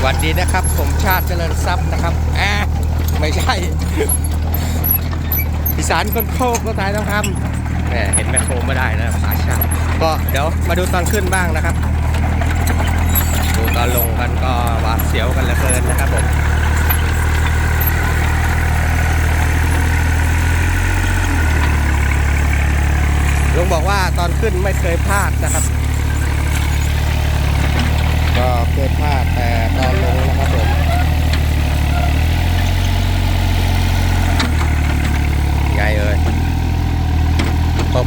สวัสดีนะครับ ผมชาติเจริญทรัพย์นะครับแอะไม่ใช่อีสานคนโคกก็ตายต้องทำแหมเห็นแมคโครไม่ได้นะภาษาชาติก็เดี๋ยวมาดูตอนขึ้นบ้างนะครับ ดูตอนลงกันก็หวาดเสียวกันเหลือเกินนะครับผมลุงบอกว่าตอนขึ้นไม่เคยพลาดนะครับ เคยพลาดแต่ตอนลงนะครับผมไงเอ่ยปุ๊บ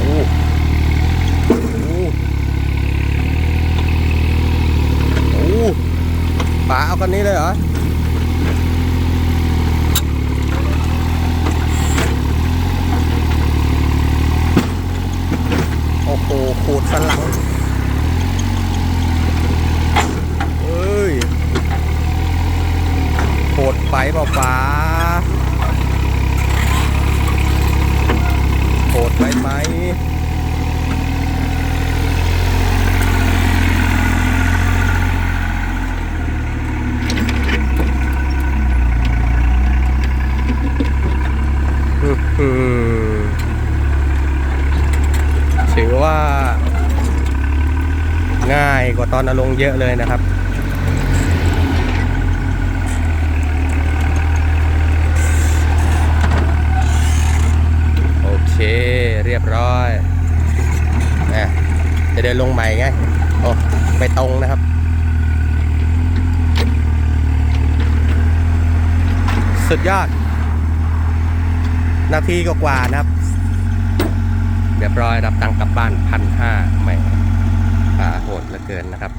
อู้อู้อู้ป๋าเอากันนี้เลยเหรอโอ้โหขูดสลัง เอ้ยโห ดไปเปล่าป๋าโหดไปไหมถือว่า ง่ายกว่าตอนอาลงเยอะเลยนะครับ โอ เคเรียบร้อยนะจะเดินลงใหม่ไงโอ้ไปตรงนะครับ สุดยอด นาทีกว่าๆนะครับ เรียบร้อยรับตังกลับบ้านพันห้าไม่ป่าโหดเหลือเกินนะครับ